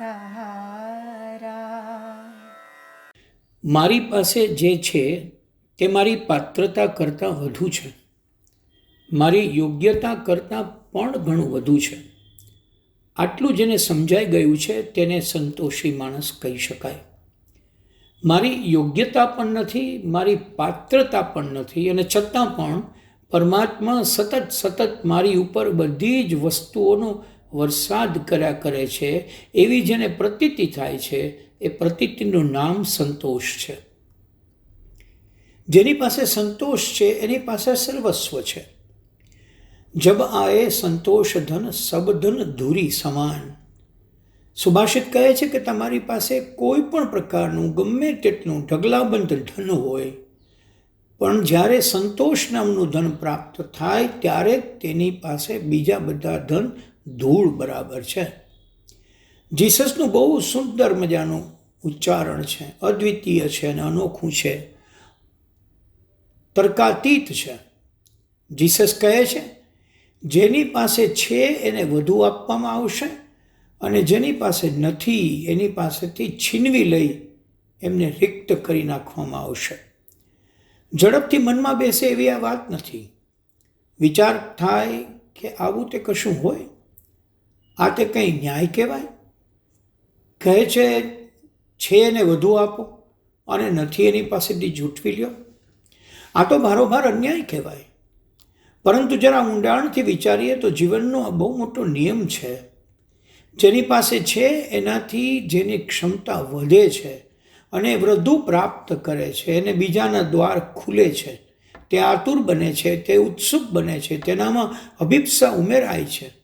સહારા મારી પાસે જે છે તે મારી પાત્રતા કરતાં વધુ છે. મારી યોગ્યતા કરતાં પણ ઘણું વધુ છે. આટલું જેને સમજાઈ ગયું છે તેને સંતોષી માણસ કહી શકાય. મારી યોગ્યતા પણ નથી, મારી પાત્રતા પણ નથી અને છતાં પણ પરમાત્મા સતત સતત મારી ઉપર બધી જ વસ્તુઓનો વરસાદ કર્યા કરે છે, એવી જેને પ્રતીતિ થાય છે, એ પ્રતીતિનું નામ સંતોષ છે. જેની પાસે સંતોષ છે, એની પાસે સર્વસ્વ છે. જબ આએ સંતોષ ધન સબધન ધૂરી સમાન. સુભાષિત કહે છે કે તમારી પાસે કોઈ પણ પ્રકારનું, ગમે તેટલું ઢગલાબંધ ધન હોય, પણ જ્યારે સંતોષ નામનું ધન પ્રાપ્ત થાય, ત્યારે તેની પાસે બીજા બધા ધન ધૂળ બરાબર છે. જીસસનું બહુ સુંદર મજાનું ઉચ્ચારણ છે. અદ્વિતીય છે અને અનોખું છે. તર્કાતીત છે. જીસસ કહે છે, જેની પાસે છે એને વધુ આપવામાં આવશે અને જેની પાસે નથી એની પાસેથી છીનવી લઈ એમને રિક્ત કરી નાખવામાં આવશે. ઝડપથી મનમાં બેસે એવી આ વાત નથી. વિચાર થાય કે આવું તે કશું હોય? આ તે કંઈ ન્યાય કહેવાય? કહે છે છે એને વધુ આપો અને નથી એની પાસેથી જૂઠવી લ્યો. આ તો ભારોભાર અન્યાય કહેવાય. પરંતુ જરા ઊંડાણથી વિચારીએ તો જીવનનો આ બહુ મોટો નિયમ છે. જેની પાસે છે એનાથી જેની ક્ષમતા વધે છે અને વધુ પ્રાપ્ત કરે છે એને બીજાના દ્વાર ખુલે છે, તે આતુર બને છે, તે ઉત્સુક બને છે, તેનામાં અભિપ્સા ઉમેરાય છે.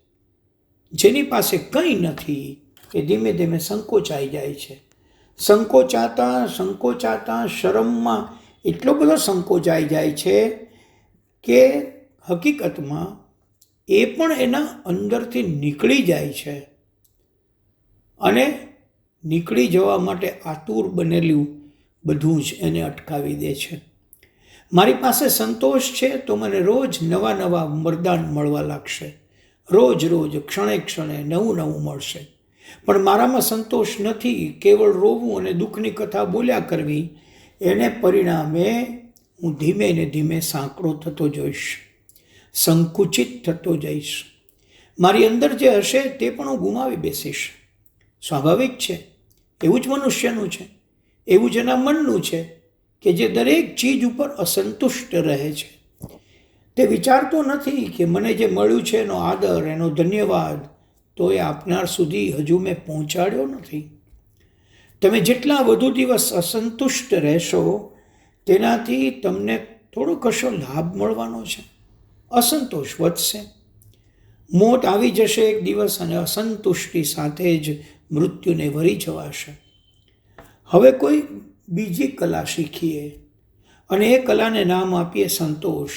જેની પાસે કંઈ નથી, એ ધીમે ધીમે સંકોચાઈ જાય છે. સંકોચાતા સંકોચાતા શરમમાં એટલો બધો સંકોચાઈ જાય છે કે હકીકતમાં એ પણ એના અંદરથી નીકળી જાય છે. અને નીકળી જવા માટે આતુર બનેલું બધું જ એને અટકાવી દે છે. મારી પાસે સંતોષ છે તો મને રોજ નવા નવા વરદાન મળવા લાગશે. રોજ રોજ ક્ષણે ક્ષણે નવું નવું મળશે. પણ મારામાં સંતોષ નથી, કેવળ રોવું અને દુઃખની કથા બોલ્યા કરવી, એને પરિણામે હું ધીમે ને ધીમે સાંકડો થતો જોઈશ, સંકુચિત થતો જઈશ. મારી અંદર જે હશે તે પણ હું ગુમાવી બેસીશ. સ્વાભાવિક છે, એવું જ મનુષ્યનું છે, એવું જ એના મનનું છે કે જે દરેક ચીજ ઉપર અસંતુષ્ટ રહે છે. તે વિચારતો નથી કે મને જે મળ્યું છે એનો આદર, એનો ધન્યવાદ, તો એ આપનાર સુધી હજુ મેં પહોંચાડ્યો નથી. તમે જેટલા વધુ દિવસ અસંતુષ્ટ રહેશો, તેનાથી તમને થોડો કશો લાભ મળવાનો છે. અસંતોષ વધશે. મોત આવી જશે એક દિવસ અને અસંતુષ્ટિ સાથે જ મૃત્યુને વરી જવાશે. હવે કોઈ બીજી કલા શીખીએ અને એ કલાને નામ આપીએ સંતોષ.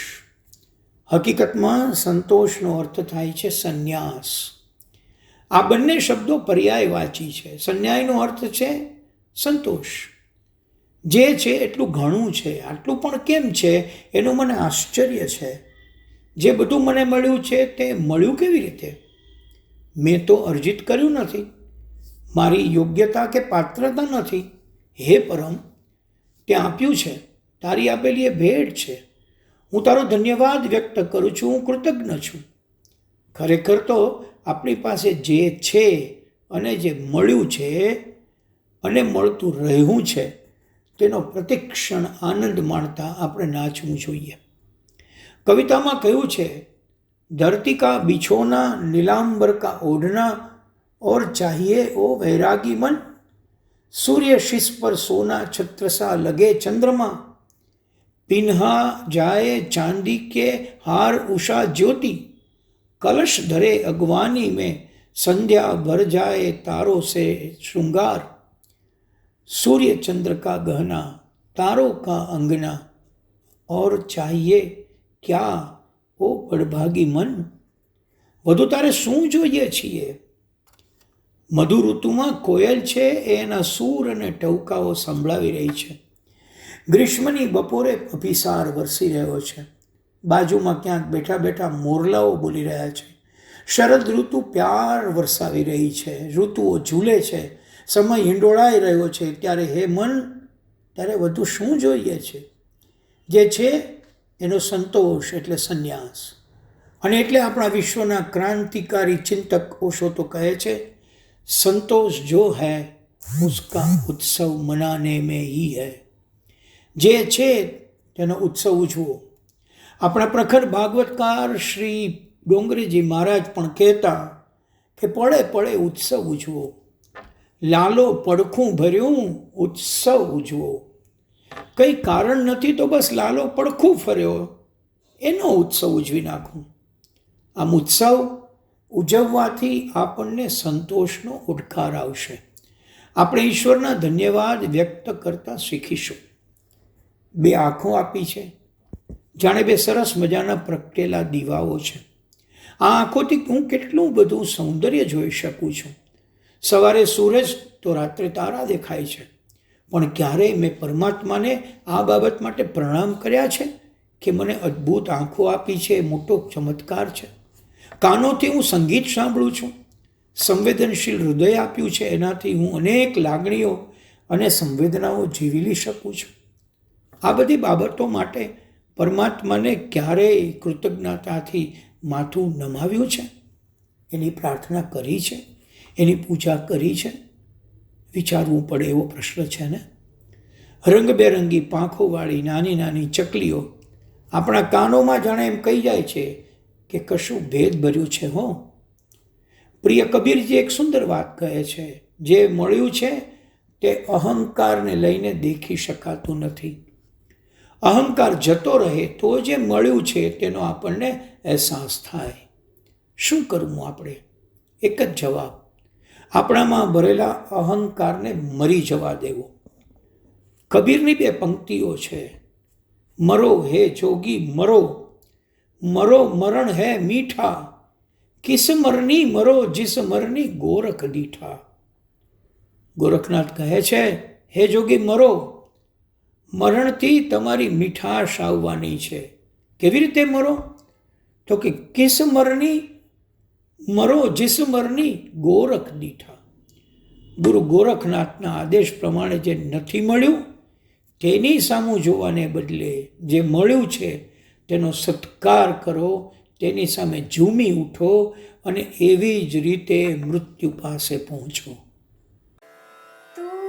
હકીકતમાં સંતોષનો અર્થ થાય છે સંન્યાસ. આ બંને શબ્દો પર્યાયવાચી છે. સંન્યાયનો અર્થ છે સંતોષ. જે છે એટલું ઘણું છે. આટલું પણ કેમ છે એનું મને આશ્ચર્ય છે. જે બધું મને મળ્યું છે તે મળ્યું કેવી રીતે? મેં તો અર્જિત કર્યું નથી. મારી યોગ્યતા કે પાત્રતા નથી. હે પરમ તે આપ્યું છે. તારી આપેલી એ ભેટ છે. હું તારો ધન્યવાદ વ્યક્ત કરું છું, હું કૃતજ્ઞ છું. ખરેખર તો આપણી પાસે જે છે અને જે મળ્યું છે અને મળતું રહ્યું છે, તેનો પ્રતિક્ષણ આનંદ માણતા આપણે નાચવું જોઈએ. કવિતામાં કહ્યું છે ધરતીકા બિછોના, નીલાંબર કા ઓઢના, ઓર ચાહીએ ઓ વૈરાગી મન. સૂર્ય શીશ પર સોના છત્રસા લગે ચંદ્રમાં. पिन्हा जाए चांदी के हार उषा ज्योति कलश धरे अगवानी में संध्या भर जाए तारों से श्रृंगार सूर्य चंद्र का गहना तारों का अंगना और चाहिए क्या ઓ બળભાગી મન વધુ તારે શું જોઈએ છીએ મધુ ઋતુમાં કોયલ છે એ એના સૂર અને ટવકાઓ સંભળાવી રહી છે ગ્રીષ્મની બપોરે અભિસાર વરસી રહ્યો છે. બાજુમાં ક્યાંક બેઠા બેઠા મોરલાઓ બોલી રહ્યા છે. શરદ ઋતુ પ્યાર વરસાવી રહી છે. ઋતુઓ ઝૂલે છે. સમય હિંડોળાઈ રહ્યો છે. ત્યારે હે મન, ત્યારે વધુ શું જોઈએ છે? જે છે, એનો સંતોષ એટલે સંન્યાસ. અને એટલે આપણા વિશ્વના ક્રાંતિકારી ચિંતક ઓશો તો કહે છે, સંતોષ જો હૈ, ઉસકા ઉત્સવ મનાને મેં હી હૈ. જે છે તેનો ઉત્સવ ઉજવો. આપણા પ્રખર ભાગવતકાર શ્રી ડોંગરીજી મહારાજ પણ કહેતા કે પડે પડે ઉત્સવ ઉજવો. લાલો પડખું ભર્યું ઉત્સવ ઉજવો. કંઈ કારણ નથી તો બસ લાલો પડખું ફર્યો. એનો ઉત્સવ ઉજવી નાખું. આમ ઉત્સવ ઉજવવાથી આપણને સંતોષનો ઉડકાર આવશે. આપણે ઈશ્વરના ધન્યવાદ વ્યક્ત કરતા શીખીશું. બે આંખો આપી છે. જાણે બે સરસ મજાના પ્રગટેલા દીવાઓ છે. આ આંખોથી હું કેટલું બધું સૌંદર્ય જોઈ શકું છું. સવારે સૂરજ તો રાત્રે તારા દેખાય છે. પણ ક્યારેય મેં પરમાત્માને આ બાબત માટે પ્રણામ કર્યા છે કે મને અદ્ભુત આંખો આપી છે એ મોટો ચમત્કાર છે. કાનોથી હું સંગીત સાંભળું છું. સંવેદનશીલ હૃદય આપ્યું છે, એનાથી હું અનેક લાગણીઓ અને સંવેદનાઓ જીવી લઈ શકું છું. આ બધી બાબતો માટે પરમાત્માને ક્યારેય કૃતજ્ઞતાથી માથું નમાવ્યું છે? એની પ્રાર્થના કરી છે? એની પૂજા કરી છે? વિચારવું પડે એવો પ્રશ્ન છે ને? રંગબેરંગી પાંખોવાળી નાની નાની ચકલીઓ આપણા કાનોમાં જાણે એમ કહી જાય છે કે કશું ભેદ ભર્યું છે હો. પ્રિય કબીરજી એક સુંદર વાત કહે છે, જે મળ્યું છે તે અહંકારને લઈને દેખી શકાતું નથી. અહંકાર જતો રહે તો જે મળ્યું છે તેનો આપણને અહેસાસ થાય. શું કરવું આપણે? એક જ જવાબ. આપણામાં ભરેલા અહંકારને મરી જવા દેવો. કબીરની બે પંક્તિઓ છે. મરો હે જોગી, મરો. મરો મરણ હે મીઠા. કિસ મરની મરો, જીસ મરની ગોરખ દીઠા. ગોરખનાથ કહે છે, હે જોગી, મરો. મરણથી તમારી મીઠાશ આવવાની છે. કેવી રીતે મરો? તો કે કિસ મરની મરો જીસ મરની ગોરખ દીઠા. ગુરુ ગોરખનાથના આદેશ પ્રમાણે જે નથી મળ્યું, તેની સામું જોવાને બદલે જે મળ્યું છે, તેનો સત્કાર કરો, તેની સામે ઝૂમી ઉઠો અને એવી જ રીતે મૃત્યુ પાસે પહોંચો. तू